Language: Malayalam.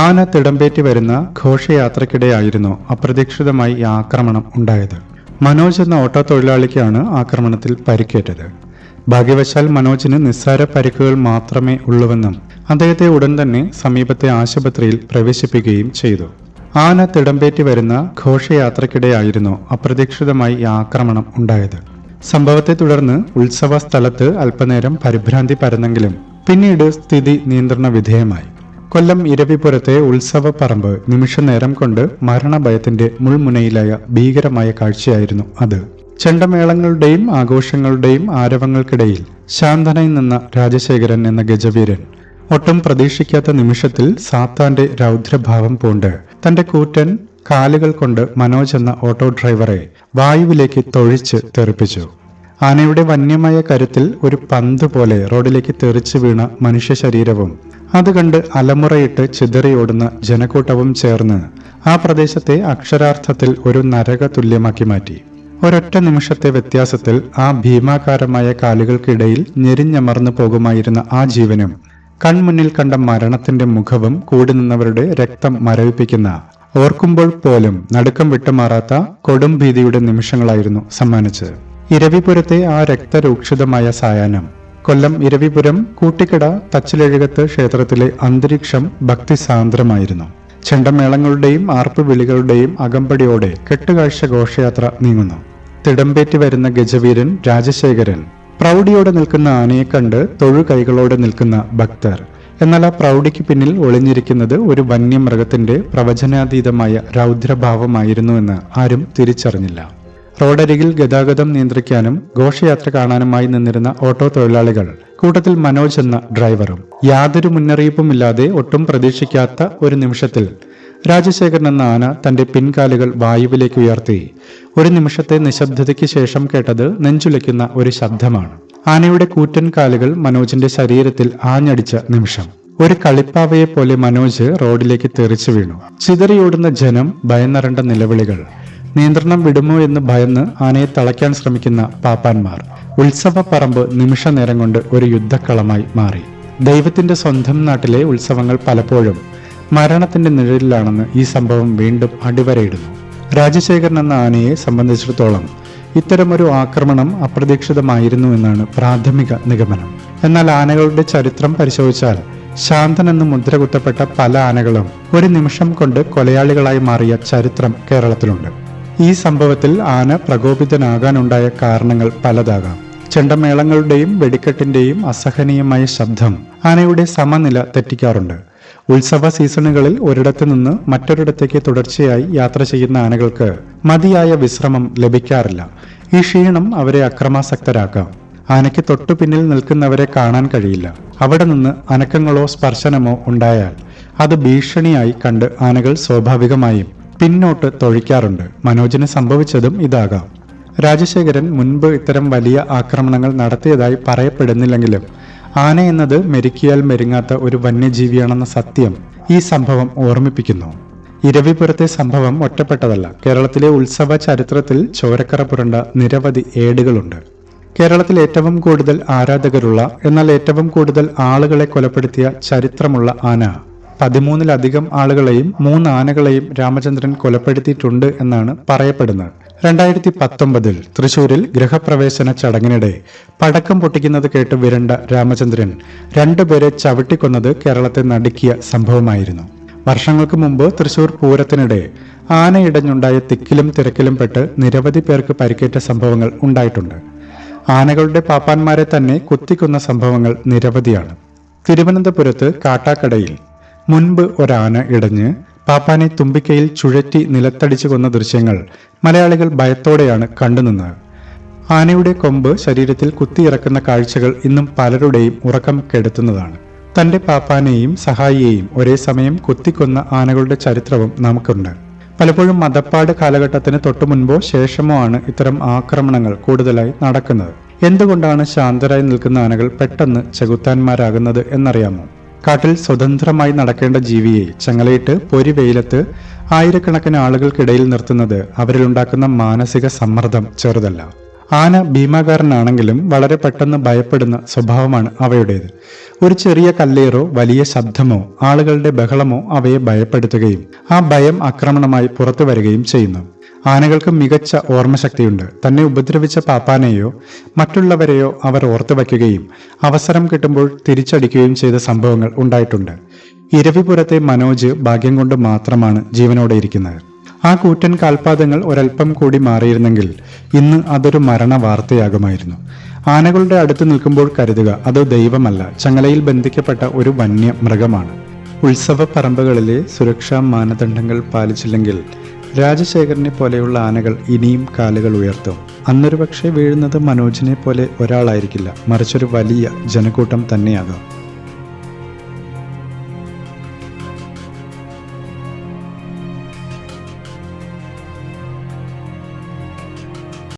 ആന തിടമ്പേറ്റി വരുന്ന ഘോഷയാത്രക്കിടെയായിരുന്നു അപ്രതീക്ഷിതമായി ഈ ആക്രമണം ഉണ്ടായത്. മനോജ് എന്ന ഓട്ടോ തൊഴിലാളിക്കാണ് ആക്രമണത്തിൽ പരിക്കേറ്റത്. ഭാഗ്യവശാൽ മനോജിന് നിസ്സാര പരിക്കുകൾ മാത്രമേ ഉള്ളുവെന്നും അദ്ദേഹത്തെ ഉടൻ തന്നെ സമീപത്തെ ആശുപത്രിയിൽ പ്രവേശിപ്പിക്കുകയും ചെയ്തു. ആന തിടമ്പേറ്റി വരുന്ന ഘോഷയാത്രക്കിടെയായിരുന്നു അപ്രതീക്ഷിതമായി ഈ ആക്രമണം ഉണ്ടായത്. സംഭവത്തെ തുടർന്ന് ഉത്സവ സ്ഥലത്ത് അല്പനേരം പരിഭ്രാന്തി പരന്നെങ്കിലും പിന്നീട് സ്ഥിതി നിയന്ത്രണ വിധേയമായി. കൊല്ലം ഇരവിപുരത്തെ ഉത്സവ പറമ്പ് നിമിഷനേരം കൊണ്ട് മരണഭയത്തിന്റെ മുൾമുനയിലായ ഭീകരമായ കാഴ്ചയായിരുന്നു അത്. ചെണ്ടമേളങ്ങളുടെയും ആഘോഷങ്ങളുടെയും ആരവങ്ങൾക്കിടയിൽ ശാന്തനായി നിന്ന രാജശേഖരൻ എന്ന ഗജവീരൻ ഒട്ടും പ്രതീക്ഷിക്കാത്ത നിമിഷത്തിൽ സാത്താന്റെ രൗദ്രഭാവം പൂണ്ട്. തന്റെ കൂറ്റൻ കാലുകൾ കൊണ്ട് മനോജ് എന്ന ഓട്ടോ ഡ്രൈവറെ വായുവിലേക്ക് തൊഴിച്ച് തെറിപ്പിച്ചു. ആനയുടെ വന്യമായ കരുത്തിൽ ഒരു പന്ത് പോലെ റോഡിലേക്ക് തെറിച്ചു വീണ മനുഷ്യ ശരീരവും അത് കണ്ട് അലമുറയിട്ട് ചിതറിയോടുന്ന ജനക്കൂട്ടവും ചേർന്ന് ആ പ്രദേശത്തെ അക്ഷരാർത്ഥത്തിൽ ഒരു നരക തുല്യമാക്കി മാറ്റി. ഒരൊറ്റ നിമിഷത്തെ വ്യത്യാസത്തിൽ ആ ഭീമാകാരമായ കാലുകൾക്കിടയിൽ ഞെരിഞ്ഞമർന്നു പോകുമായിരുന്ന ആ ജീവനും കൺമുന്നിൽ കണ്ട മരണത്തിന്റെ മുഖവും കൂടി നിന്നവരുടെ രക്തം മരവിപ്പിക്കുന്ന ഓർക്കുമ്പോൾ പോലും നടുക്കം വിട്ടുമാറാത്ത കൊടും ഭീതിയുടെ നിമിഷങ്ങളായിരുന്നു സമ്മാനിച്ചത്. ഇരവിപുരത്തെ ആ രക്തരൂക്ഷിതമായ സായാഹ്നം കൊല്ലം ഇരവിപുരം കൂട്ടിക്കട തച്ചിലെഴുകത്ത് ക്ഷേത്രത്തിലെ അന്തരീക്ഷം ഭക്തിസാന്ദ്രമായിരുന്നു. ചെണ്ടമേളങ്ങളുടെയും ആർപ്പുവിളികളുടെയും അകമ്പടിയോടെ കെട്ടുകാഴ്ച ഘോഷയാത്ര നീങ്ങുന്നു. തിടമ്പേറ്റി വരുന്ന ഗജവീരൻ രാജശേഖരൻ പ്രൗഢിയോടെ നിൽക്കുന്ന ആനയെ കണ്ട് തൊഴുകൈകളോടെ നിൽക്കുന്ന ഭക്തർ. എന്നാൽ ആ പ്രൗഢിക്ക് പിന്നിൽ ഒളിഞ്ഞിരിക്കുന്നത് ഒരു വന്യമൃഗത്തിന്റെ പ്രവചനാതീതമായ രൗദ്രഭാവമായിരുന്നുവെന്ന് ആരും തിരിച്ചറിഞ്ഞില്ല. റോഡരികിൽ ഗതാഗതം നിയന്ത്രിക്കാനും ഘോഷയാത്ര കാണാനുമായി നിന്നിരുന്ന ഓട്ടോ തൊഴിലാളികൾ കൂട്ടത്തിൽ മനോജ് എന്ന ഡ്രൈവറും യാതൊരു മുന്നറിയിപ്പുമില്ലാതെ ഒട്ടും പ്രതീക്ഷിക്കാത്ത ഒരു നിമിഷത്തിൽ രാജശേഖരൻ എന്ന ആന തന്റെ പിൻകാലുകൾ വായുവിലേക്ക് ഉയർത്തി. ഒരു നിമിഷത്തെ നിശബ്ദതയ്ക്ക് ശേഷം കേട്ടത് നെഞ്ചുലയ്ക്കുന്ന ഒരു ശബ്ദമാണ്. ആനയുടെ കൂറ്റൻ കാലുകൾ മനോജിന്റെ ശരീരത്തിൽ ആഞ്ഞടിച്ച നിമിഷം. ഒരു കളിപ്പാവയെ പോലെ മനോജ് റോഡിലേക്ക് തെറിച്ചു വീണു. ചിതറിയോടുന്ന ജനം ഭയന്നറണ്ട നിലവിളികൾ നിയന്ത്രണം വിടുമോ എന്ന് ഭയന്ന് ആനയെ തളയ്ക്കാൻ ശ്രമിക്കുന്ന പാപ്പാന്മാർ. ഉത്സവ പറമ്പ് നിമിഷ നേരം കൊണ്ട് ഒരു യുദ്ധക്കളമായി മാറി. ദൈവത്തിന്റെ സ്വന്തം നാട്ടിലെ ഉത്സവങ്ങൾ പലപ്പോഴും മരണത്തിന്റെ നിഴലിലാണെന്ന് ഈ സംഭവം വീണ്ടും അടിവരയിടുന്നു. രാജശേഖരൻ എന്ന ആനയെ സംബന്ധിച്ചിടത്തോളം ഇത്തരമൊരു ആക്രമണം അപ്രതീക്ഷിതമായിരുന്നു എന്നാണ് പ്രാഥമിക നിഗമനം. എന്നാൽ ആനകളുടെ ചരിത്രം പരിശോധിച്ചാൽ ശാന്തൻ എന്ന് മുദ്ര കുത്തപ്പെട്ട പല ആനകളും ഒരു നിമിഷം കൊണ്ട് കൊലയാളികളായി മാറിയ ചരിത്രം കേരളത്തിലുണ്ട്. ഈ സംഭവത്തിൽ ആന പ്രകോപിതനാകാനുണ്ടായ കാരണങ്ങൾ പലതാകാം. ചെണ്ടമേളങ്ങളുടെയും വെടിക്കെട്ടിന്റെയും അസഹനീയമായ ശബ്ദം ആനയുടെ സമനില തെറ്റിക്കാറുണ്ട്. ഉത്സവ സീസണുകളിൽ ഒരിടത്തു നിന്ന് മറ്റൊരിടത്തേക്ക് തുടർച്ചയായി യാത്ര ചെയ്യുന്ന ആനകൾക്ക് മതിയായ വിശ്രമം ലഭിക്കാറില്ല. ഈ ക്ഷീണം അവരെ അക്രമാസക്തരാക്കാം. ആനയ്ക്ക് തൊട്ടു പിന്നിൽ നിൽക്കുന്നവരെ കാണാൻ കഴിയില്ല. അവിടെ നിന്ന് അനക്കങ്ങളോ സ്പർശനമോ ഉണ്ടായാൽ അത് ഭീഷണിയായി കണ്ട് ആനകൾ സ്വാഭാവികമായും പിന്നോട്ട് തൊഴിക്കാറുണ്ട്. മനോജിന് സംഭവിച്ചതും ഇതാകാം. രാജശേഖരൻ മുൻപ് ഇത്തരം വലിയ ആക്രമണങ്ങൾ നടത്തിയതായി പറയപ്പെടുന്നില്ലെങ്കിലും ആന എന്നത് മെരുക്കിയാൽ മെരുങ്ങാത്ത ഒരു വന്യജീവിയാണെന്ന സത്യം ഈ സംഭവം ഓർമ്മിപ്പിക്കുന്നു. ഇരവിപുരത്തെ സംഭവം ഒറ്റപ്പെട്ടതല്ല. കേരളത്തിലെ ഉത്സവ ചരിത്രത്തിൽ ചോരക്കറ പുരണ്ട നിരവധി ഏടുകളുണ്ട്. കേരളത്തിൽ ഏറ്റവും കൂടുതൽ ആരാധകരുള്ള എന്നാൽ ഏറ്റവും കൂടുതൽ ആളുകളെ കൊലപ്പെടുത്തിയ ചരിത്രമുള്ള ആന പതിമൂന്നിലധികം ആളുകളെയും മൂന്ന് ആനകളെയും രാമചന്ദ്രൻ കൊലപ്പെടുത്തിയിട്ടുണ്ട് എന്നാണ് പറയപ്പെടുന്നത്. രണ്ടായിരത്തി പത്തൊമ്പതിൽ തൃശൂരിൽ ഗൃഹപ്രവേശന ചടങ്ങിനിടെ പടക്കം പൊട്ടിക്കുന്നത് കേട്ട് വിരണ്ട രാമചന്ദ്രൻ രണ്ടുപേരെ ചവിട്ടിക്കൊന്നത് കേരളത്തെ നടുക്കിയ സംഭവമായിരുന്നു. വർഷങ്ങൾക്ക് മുമ്പ് തൃശൂർ പൂരത്തിനിടെ ആനയിടഞ്ഞുണ്ടായ തിക്കിലും തിരക്കിലും പെട്ട് നിരവധി പേർക്ക് പരിക്കേറ്റ സംഭവങ്ങൾ ഉണ്ടായിട്ടുണ്ട്. ആനകളുടെ പാപ്പാന്മാരെ തന്നെ കുത്തിക്കുന്ന സംഭവങ്ങൾ നിരവധിയാണ്. തിരുവനന്തപുരത്ത് കാട്ടാക്കടയിൽ മുൻപ് ഒരാന ഇടഞ്ഞ് പാപ്പാനെ തുമ്പിക്കയിൽ ചുഴറ്റി നിലത്തടിച്ചു കൊന്ന ദൃശ്യങ്ങൾ മലയാളികൾ ഭയത്തോടെയാണ് കണ്ടുനിന്നത്. ആനയുടെ കൊമ്പ് ശരീരത്തിൽ കുത്തിയിറക്കുന്ന കാഴ്ചകൾ ഇന്നും പലരുടെയും ഉറക്കം കെടുത്തുന്നതാണ്. തന്റെ പാപ്പാനെയും സഹായിയെയും ഒരേ സമയം കുത്തിക്കൊന്ന ആനകളുടെ ചരിത്രവും നമുക്കുണ്ട്. പലപ്പോഴും മതപ്പാട് കാലഘട്ടത്തിന് തൊട്ടു മുൻപോ ശേഷമോ ആണ് ഇത്തരം ആക്രമണങ്ങൾ കൂടുതലായി നടക്കുന്നത്. എന്തുകൊണ്ടാണ് ശാന്തരായി നിൽക്കുന്ന ആനകൾ പെട്ടെന്ന് ചെകുത്താന്മാരാകുന്നത് എന്നറിയാമോ? കാട്ടിൽ സ്വതന്ത്രമായി നടക്കേണ്ട ജീവിയെ ചങ്ങലയിട്ട് പൊരി വെയിലത്ത് ആയിരക്കണക്കിന് ആളുകൾക്കിടയിൽ നിർത്തുന്നത് അവരിലുണ്ടാക്കുന്ന മാനസിക സമ്മർദ്ദം ചെറുതല്ല. ആന ഭീമാകാരനാണെങ്കിലും വളരെ പെട്ടെന്ന് ഭയപ്പെടുന്ന സ്വഭാവമാണ് അവയുടേത്. ഒരു ചെറിയ കല്ലേറോ വലിയ ശബ്ദമോ ആളുകളുടെ ബഹളമോ അവയെ ഭയപ്പെടുത്തുകയും ആ ഭയം ആക്രമണമായി പുറത്തു വരികയും ചെയ്യുന്നു. ആനകൾക്ക് മികച്ച ഓർമ്മശക്തിയുണ്ട്. തന്നെ ഉപദ്രവിച്ച പാപ്പാനെയോ മറ്റുള്ളവരെയോ അവർ ഓർത്തു വയ്ക്കുകയും അവസരം കിട്ടുമ്പോൾ തിരിച്ചടിക്കുകയും ചെയ്ത സംഭവങ്ങൾ ഉണ്ടായിട്ടുണ്ട്. ഇരവിപുരത്തെ മനോജ് ഭാഗ്യം കൊണ്ട് മാത്രമാണ് ജീവനോടെ ഇരിക്കുന്നത്. ആ കൂറ്റൻ കാൽപാദങ്ങൾ ഒരൽപ്പം കൂടി മാറിയിരുന്നെങ്കിൽ ഇന്ന് അതൊരു മരണ വാർത്തയാകുമായിരുന്നു. ആനകളുടെ അടുത്ത് നിൽക്കുമ്പോൾ കരുതുക അത് ദൈവമല്ല ചങ്ങലയിൽ ബന്ധിക്കപ്പെട്ട ഒരു വന്യ മൃഗമാണ് ഉത്സവ പറമ്പുകളിലെ സുരക്ഷാ മാനദണ്ഡങ്ങൾ പാലിച്ചില്ലെങ്കിൽ രാജശേഖരനെ പോലെയുള്ള ആനകൾ ഇനിയും കാലുകൾ ഉയർത്തും. അന്നൊരു പക്ഷേ വീഴുന്നത് മനോജിനെ പോലെ ഒരാളായിരിക്കില്ല. മറിച്ചൊരു വലിയ ജനക്കൂട്ടം തന്നെയാകാം.